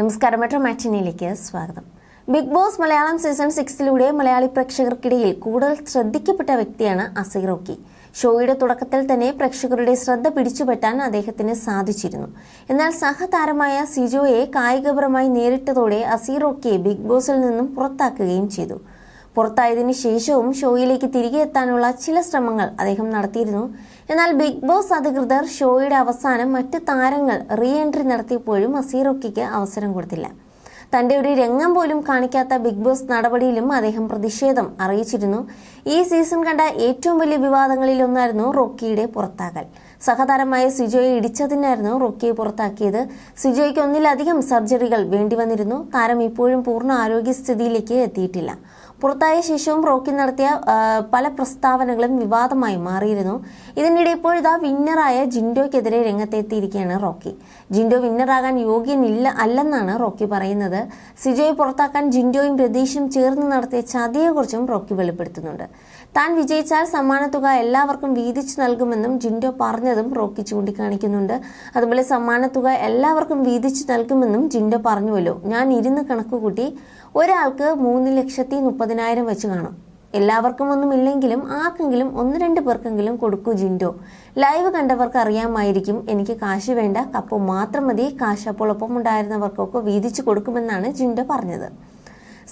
നമസ്കാരം. മെട്രോ മാറ്റിനിയിലേക്ക് സ്വാഗതം. ബിഗ് ബോസ് മലയാളം സീസൺ സിക്സിലൂടെ മലയാളി പ്രേക്ഷകർക്കിടയിൽ കൂടുതൽ ശ്രദ്ധിക്കപ്പെട്ട വ്യക്തിയാണ് അസീർ റോക്കി. ഷോയുടെ തുടക്കത്തിൽ തന്നെ പ്രേക്ഷകരുടെ ശ്രദ്ധ പിടിച്ചുപറ്റാൻ അദ്ദേഹത്തിന് സാധിച്ചിരുന്നു. എന്നാൽ സഹതാരമായ സിജോയെ കായികപരമായി നേരിട്ടതോടെ അസീർ റോക്കിയെ ബിഗ് ബോസിൽ നിന്നും പുറത്താക്കുകയും ചെയ്തു. പുറത്തായതിനു ശേഷവും ഷോയിലേക്ക് തിരികെ എത്താനുള്ള ചില ശ്രമങ്ങൾ അദ്ദേഹം നടത്തിയിരുന്നു. എന്നാൽ ബിഗ് ബോസ് അധികൃതർ ഷോയുടെ അവസാനം മറ്റ് താരങ്ങൾ റീ എൻട്രി നടത്തിയപ്പോഴും അസീറോക്കിക്ക് അവസരം കൊടുത്തില്ല. തന്റെ ഒരു രംഗം പോലും കാണിക്കാത്ത ബിഗ് ബോസ് നടപടിയിലും അദ്ദേഹം പ്രതിഷേധം അറിയിച്ചിരുന്നു. ഈ സീസൺ കണ്ട ഏറ്റവും വലിയ വിവാദങ്ങളിൽ ഒന്നായിരുന്നു റോക്കിയുടെ പുറത്താകൽ. സഹതാരമായ സിജോയെ ഇടിച്ചതിനായിരുന്നു റോക്കിയെ പുറത്താക്കിയത്. സിജോയ്ക്ക് ഒന്നിലധികം സർജറികൾ വേണ്ടിവന്നിരുന്നു. താരം ഇപ്പോഴും പൂർണ ആരോഗ്യസ്ഥിതിയിലേക്ക് എത്തിയിട്ടില്ല. പുറത്തായ ശേഷവും റോക്കി നടത്തിയ പല പ്രസ്താവനകളും വിവാദമായി മാറിയിരുന്നു. ഇതിനിടെ ഇപ്പോഴിതാ വിന്നറായ ജിൻഡോയ്ക്കെതിരെ രംഗത്തെത്തിയിരിക്കുകയാണ് റോക്കി. ജിൻഡോ വിന്നറാകാൻ യോഗ്യനില്ല അല്ലെന്നാണ് റോക്കി പറയുന്നത്. സിജോയെ പുറത്താക്കാൻ ജിൻഡോയും രതീഷും ചേർന്ന് നടത്തിയ ചതിയെക്കുറിച്ചും റോക്കി വെളിപ്പെടുത്തുന്നുണ്ട്. താൻ വിജയിച്ചാൽ സമ്മാനത്തുക എല്ലാവർക്കും വീതിച്ചു നൽകുമെന്നും ജിൻഡോ പറഞ്ഞതും റോക്കി ചൂണ്ടിക്കാണിക്കുന്നുണ്ട്. അതുപോലെ സമ്മാനത്തുക എല്ലാവർക്കും വീതിച്ചു നൽകുമെന്നും ജിൻഡോ പറഞ്ഞുവല്ലോ. ഞാൻ ഇരുന്ന് കണക്കുകൂട്ടി ഒരാൾക്ക് മൂന്ന് ലക്ഷത്തി മുപ്പതിനായിരം വെച്ച് കാണും. എല്ലാവർക്കും ഒന്നും ഇല്ലെങ്കിലും ആർക്കെങ്കിലും ഒന്ന് രണ്ട് പേർക്കെങ്കിലും കൊടുക്കൂ ജിൻഡോ. ലൈവ് കണ്ടവർക്ക് അറിയാമായിരിക്കും എനിക്ക് കാശ് വേണ്ട കപ്പ് മാത്രം മതി കാശ് അപ്പോൾ ഒപ്പം ഉണ്ടായിരുന്നവർക്കൊക്കെ വീതിച്ചു കൊടുക്കുമെന്നാണ് ജിൻഡോ പറഞ്ഞത്.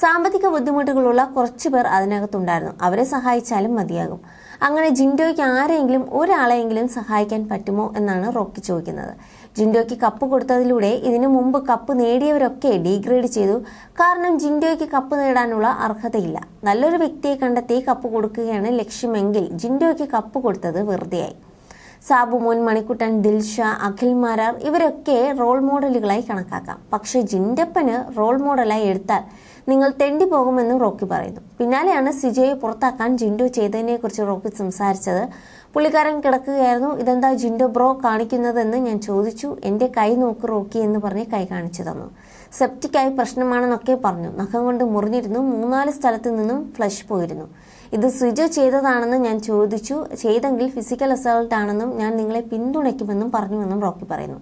സാമ്പത്തിക ബുദ്ധിമുട്ടുകളുള്ള കുറച്ചു പേർ അതിനകത്തുണ്ടായിരുന്നു. അവരെ സഹായിച്ചാലും മതിയാകും. അങ്ങനെ ജിൻഡോയ്ക്ക് ആരെങ്കിലും ഒരാളെയെങ്കിലും സഹായിക്കാൻ പറ്റുമോ എന്നാണ് റോക്കി ചോദിക്കുന്നത്. ജിൻഡോയ്ക്ക് കപ്പ് കൊടുത്തതിലൂടെ ഇതിനു മുമ്പ് കപ്പ് നേടിയവരൊക്കെ ഡീഗ്രേഡ് ചെയ്തു. കാരണം ജിൻഡോയ്ക്ക് കപ്പ് നേടാനുള്ള അർഹതയില്ല. നല്ലൊരു വ്യക്തിയെ കണ്ടെത്തി കപ്പ് കൊടുക്കുകയാണ് ലക്ഷ്യമെങ്കിൽ ജിൻഡോയ്ക്ക് കപ്പ് കൊടുത്തത് വെറുതെയായി. സാബു മോൻ മണിക്കുട്ടൻ ദിൽഷ അഖിൽ മാരാർ ഇവരൊക്കെ റോൾ മോഡലുകളായി കണക്കാക്കാം. പക്ഷേ ജിൻഡപ്പന് റോൾ മോഡലായി എടുത്താൽ നിങ്ങൾ തെണ്ടി പോകുമെന്നും റോക്കി പറയുന്നു. പിന്നാലെയാണ് സിജയെ പുറത്താക്കാൻ ജിൻഡോ ചെയ്തതിനെക്കുറിച്ച് റോക്കി സംസാരിച്ചത്. പുള്ളിക്കാരൻ കിടക്കുകയായിരുന്നു. ഇതെന്താ ജിൻഡോ ബ്രോ കാണിക്കുന്നതെന്ന് ഞാൻ ചോദിച്ചു. എന്റെ കൈ നോക്ക് റോക്കി എന്ന് പറഞ്ഞ് കൈ കാണിച്ചു തന്നു. സെപ്റ്റിക്കായി പ്രശ്നമാണെന്നൊക്കെ പറഞ്ഞു. നഖം കൊണ്ട് മുറിഞ്ഞിരുന്നു. മൂന്നാൽ സ്ഥലത്തു നിന്നും ഫ്ലഷ് പോയിരുന്നു. ഇത് സിജോ ചെയ്തതാണെന്ന് ഞാൻ ചോദിച്ചു. ചെയ്തെങ്കിൽ ഫിസിക്കൽ അസൾട്ട് ആണെന്നും ഞാൻ നിങ്ങളെ പിന്തുണയ്ക്കുമെന്നും പറഞ്ഞുവെന്നും റോക്കി പറയുന്നു.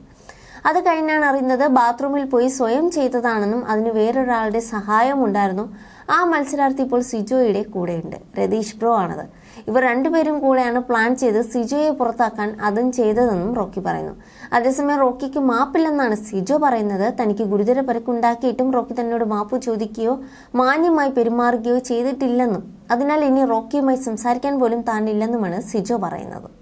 അത് കഴിഞ്ഞാണ് അറിയുന്നത് ബാത്റൂമിൽ പോയി സ്വയം ചെയ്തതാണെന്നും അതിന് വേറൊരാളുടെ സഹായം ഉണ്ടായിരുന്നു. ആ മത്സരാർത്ഥി ഇപ്പോൾ സിജോയുടെ കൂടെയുണ്ട്. രതീഷ് ബ്രോ ആണത്. ഇവർ രണ്ടുപേരും കൂടെയാണ് പ്ലാൻ ചെയ്ത് സിജോയെ പുറത്താക്കാൻ അതും ചെയ്തതെന്നും റോക്കി പറയുന്നു. അതേസമയം റോക്കിക്ക് മാപ്പില്ലെന്നാണ് സിജോ പറയുന്നത്. തനിക്ക് ഗുരുതര പരിക്കുണ്ടാക്കിയിട്ടും റോക്കി തന്നോട് മാപ്പ് ചോദിക്കുകയോ മാന്യമായി പെരുമാറുകയോ ചെയ്തിട്ടില്ലെന്നും. അതിനാൽ ഇനി റോക്കിയുമായി സംസാരിക്കാൻ പോലും താനില്ലെന്നുമാണ് സിജോ പറയുന്നത്.